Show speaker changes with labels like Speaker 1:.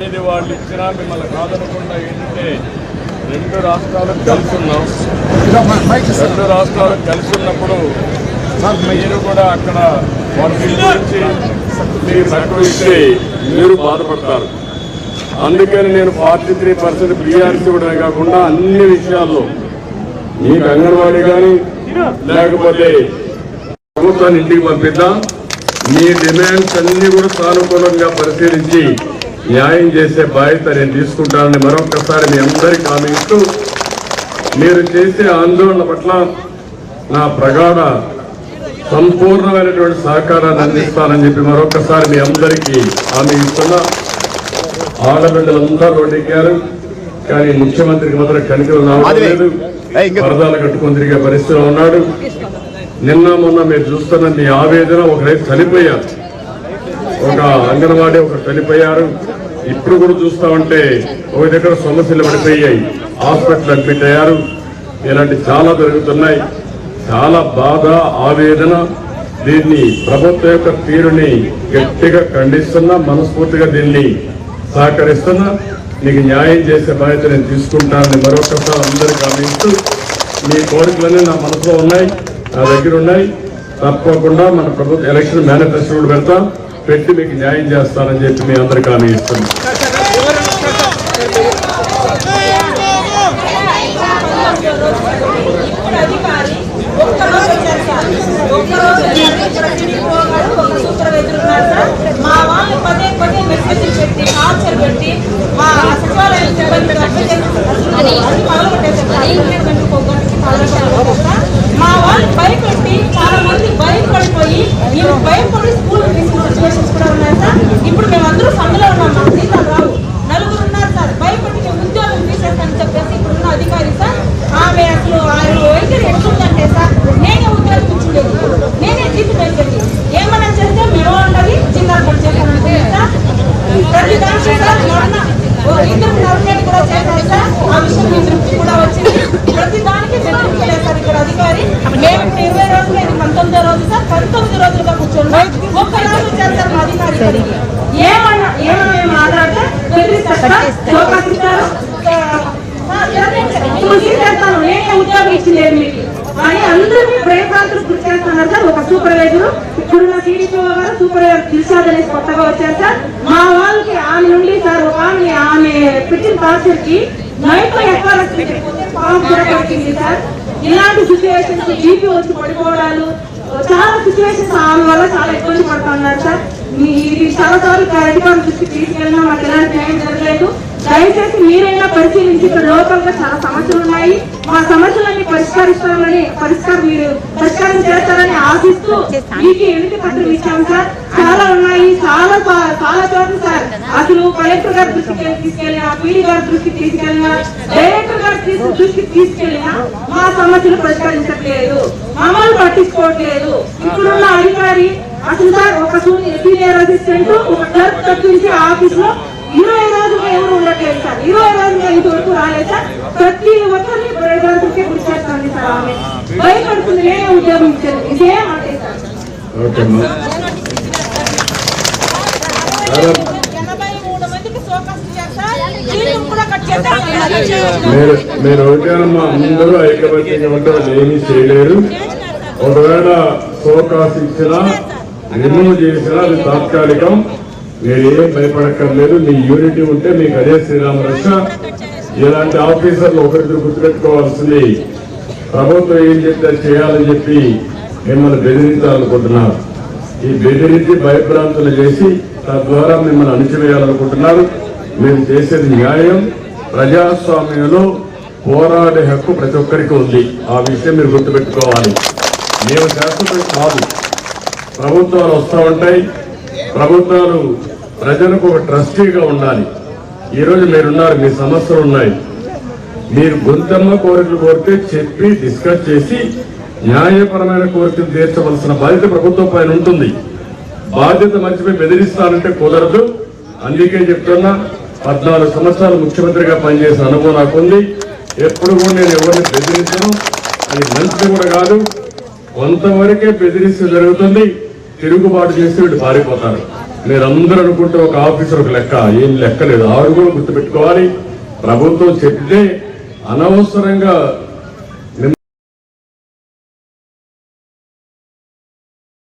Speaker 1: ఏది వాళ్ళు ఇచ్చినా మిమ్మల్ని కాదనకుండా ఏంటంటే రెండు రాష్ట్రాలు కలిసి ఉన్నాం. రెండు రాష్ట్రాలు కలిసి ఉన్నప్పుడు మీరు కూడా అక్కడ వాటి గురించి మీరు మీరు బాధపడతారు. అందుకని నేను ఫార్టీ త్రీ పర్సెంట్ బీఆర్సీ కూడా కాకుండా అన్ని విషయాల్లో మీకు అంగన్వాడీ కానీ లేకపోతే ప్రభుత్వాన్ని ఇంటికి పంపిద్దాం. మీ డిమాండ్స్ అన్ని కూడా సానుకూలంగా పరిశీలించి న్యాయం చేసే బాధ్యత నేను తీసుకుంటానని మరొకసారి మీ అందరికీ హామీ ఇస్తూ మీరు చేసే ఆందోళన పట్ల నా ప్రగాఢ సంపూర్ణమైనటువంటి సహకారాన్ని అందిస్తానని చెప్పి మరొకసారి మీ అందరికీ హామీ ఇస్తున్నా. ఆడబిడ్డలందరూ రోడ్డెక్కారు కానీ ముఖ్యమంత్రికి మాత్రం కనికలు రావడం లేదు. వరదాలు కట్టుకొని తిరిగే పరిస్థితిలో ఉన్నాడు. నిన్న మొన్న మీరు చూస్తున్న మీ ఆవేదన ఒక రైతు చనిపోయారు. ఒక అంగన్వాడీ ఒక చనిపోయారు. ఇప్పుడు కూడా చూస్తా ఉంటే ఒక దగ్గర సమస్యలు పడిపోయాయి హాస్పిటల్ అడ్మిట్ అయ్యారు. ఇలాంటి చాలా జరుగుతున్నాయి. చాలా బాధ ఆవేదన. దీన్ని ప్రభుత్వం యొక్క తీరుని గట్టిగా ఖండిస్తున్నా మనస్ఫూర్తిగా దీన్ని సహకరిస్తున్నా. నీకు న్యాయం చేసే బాధ్యత నేను తీసుకుంటానని మరొకసారి అందరికీ గమనిస్తూ మీ కోరికలన్నీ నా మనసులో ఉన్నాయి నా దగ్గర ఉన్నాయి. తప్పకుండా మన ప్రభుత్వ ఎలక్షన్ మేనిఫెస్టో కూడా పెడతాం. పెట్టి మీకు న్యాయం చేస్తానని చెప్పి మీ అందరికీ హామీ ఇస్తున్నాం.
Speaker 2: ఇప్పుడు అధికారి ఒక్కరోజు సార్. ఒక్కరోజు వచ్చారు ఇక్కడ టీడీపీ గారు ఒక సూపర్వైజర్ ఉన్నారు సార్ మా వాళ్ళు పదే పదే మెసేజ్ పెట్టి టార్చర్ పెట్టి మా సచివాలయం సిబ్బంది అన్ని పగలగొట్టేశారు సార్ ఇంప్లిమెంట్ ఒక గంటకి పగలగొట్టేశారు సార్ మా వాళ్ళు భయపెట్టి చాలా మంది భయపడిపోయి మేము భయపడి స్కూల్ తీసుకున్న సిచ్యువేషన్స్ కూడా ఉన్నాయి సార్ ఇప్పుడు మేమందరూ సమ్మెలో ఉన్నాం మాకు జీతాలు రావు నలుగురు ఉన్నారు సార్ భయపడి మేము ఉద్యోగం తీసేస్తానని చెప్పేసి ఇప్పుడున్న అధికారి సార్ ఆమె అసలు ఆయన వైఖరి ఎట్లుందంటే సార్ నేనే ఉద్యోగం ఇచ్చుండేది నేనే జీతం వేసేది ఏమన్నా చేస్తే మేము ఉండాలి జీతాలు కట్ చేస్తానంటే సార్ ప్రతి దానికి సార్ మొన్న ఓ ఇద్దరు నర్మేట్ కూడా చేశారు సార్ ఆ విషయం మీ దృష్టికి కూడా వచ్చింది ప్రతి దానికి బెదిరించలేదు సార్ ఇక్కడ అధికారి మేము ఇప్పుడు ఇరవై రోజులు ఇది పంతొమ్మిదో రోజు సార్ పంతొమ్మిది రోజులుగా ఏమన్నా ఏమన్నా మేము చేస్తాను నేనే ఉద్యోగం ఇచ్చింది మీకు అని అందరూ ప్రయత్నాలు గుర్తు చేస్తున్నారు సార్ ఒక సూపర్వైజర్ ఇప్పుడున్న టీడీపీ గారు సూపర్వైజర్ దిల్షాద్ అనేసి కొత్తగా వచ్చారు సార్ మా వాళ్ళకి ఆమె నుండి సార్ ఆమె ఆమె పెట్టిన టార్చర్కి నైట్ ఎక్కడ సార్ ఇలాంటి సిచ్యువేషన్స్ జీపీ వచ్చి పడిపోవడాలు చాలా సిచ్యువేషన్స్ ఆమె వల్ల చాలా ఇబ్బంది పడుతున్నారు సార్. మీ ఇది చాలా సార్లు అధికారుల దృష్టికి తీసుకెళ్ళినా మాకు ఎలాంటి న్యాయం జరగలేదు. దయచేసి మీరైనా పరిశీలించి ఇక్కడ లోకల్గా చాలా సమస్యలు ఉన్నాయి. మా సమస్యలన్నీ పరిష్కరిస్తామని పరిష్కారం మీరు పరిష్కారం చేస్తారని ఆశిస్తూ మీకు ఎన్నిక పత్రం ఇచ్చాం సార్. చాలా ఉన్నాయి. చాలా చాలా చోట్ల సార్. అసలు కలెక్టర్ గారి దృష్టికి తీసుకెళ్ళినా పీడీ గారి దృష్టికి తీసుకెళ్ళినా డైరెక్టర్ గారి దృష్టికి తీసుకెళ్ళినా మా సమస్యలు పరిష్కరించట్లేదు. మమ్మల్ని పట్టించుకోవట్లేదు. ఇప్పుడున్న అధికారి అసలు సార్ ఒక సీనియర్ అసిస్టెంట్ ఒక క్లర్క్ తప్పించి ఆఫీస్లో ఇరవై రోజులు ఎవరు ఉండట్లేదు సార్. ఇరవై రోజులు ఇంతవరకు రాలేదు సార్. ప్రతి ఒక్కరిని ప్రజలకి గురి చేస్తుంది సార్ ఆమె. భయపడుతుంది నేనే ఉద్యోగం ఇచ్చాను. ఇదే మాట సార్.
Speaker 1: మీరు మీరు ఒకటేనమ్మా అందరూ ఐకమత్యంగా ఉంటారు ఏమీ చేయలేరు. ఒకవేళ సోకాస్ ఇచ్చినా రిమూవ్ చేసినా అది తాత్కాలికం. మీరు ఏం భయపడక్కర్లేదు. మీ యూనిటీ ఉంటే మీకు అదే శ్రీరామ రక్ష. ఇలాంటి ఆఫీసర్లు ఒకరిద్దరు గుర్తుపెట్టుకోవాల్సింది. ప్రభుత్వం ఏం చెప్తే అది చేయాలని చెప్పి మిమ్మల్ని బెదిరించాలనుకుంటున్నారు. ఈ బెదిరించి భయభ్రాంతులు చేసి తద్వారా మిమ్మల్ని అణిచివేయాలనుకుంటున్నారు. మీరు చేసేది న్యాయం. ప్రజాస్వామ్యంలో పోరాడే హక్కు ప్రతి ఒక్కరికి ఉంది. ఆ విషయం మీరు గుర్తుపెట్టుకోవాలి. మేము శాశ్వతం కాదు. ప్రభుత్వాలు వస్తూ ఉంటాయి. ప్రభుత్వాలు ప్రజలకు ఒక ట్రస్టీగా ఉండాలి. ఈరోజు మీరున్నారు మీ సమస్యలు ఉన్నాయి. మీరు గొంతమ్మ కోరికలు కోరితే చెప్పి డిస్కస్ చేసి న్యాయపరమైన కోరికలు తీర్చవలసిన బాధ్యత ప్రభుత్వం పైన ఉంటుంది. బాధ్యత మర్చిపోయి బెదిరిస్తానంటే కుదరదు. అందుకే చెప్తున్నా పద్నాలుగు సంవత్సరాలు ముఖ్యమంత్రిగా పనిచేసిన అనుభవం నాకుంది ఎప్పుడు కూడా నేను ఎవరిని బెదిరించను. అది మంచిది కూడా కాదు. కొంతవరకే బెదిరిస్తే జరుగుతుంది. తిరుగుబాటు చేస్తే వీళ్ళు పారిపోతారు. మీరందరూ అనుకుంటే ఒక ఆఫీసర్ ఒక లెక్క. ఏం లెక్క లేదు. ఆరు కూడా గుర్తుపెట్టుకోవాలి. ప్రభుత్వం చెప్తే అనవసరంగా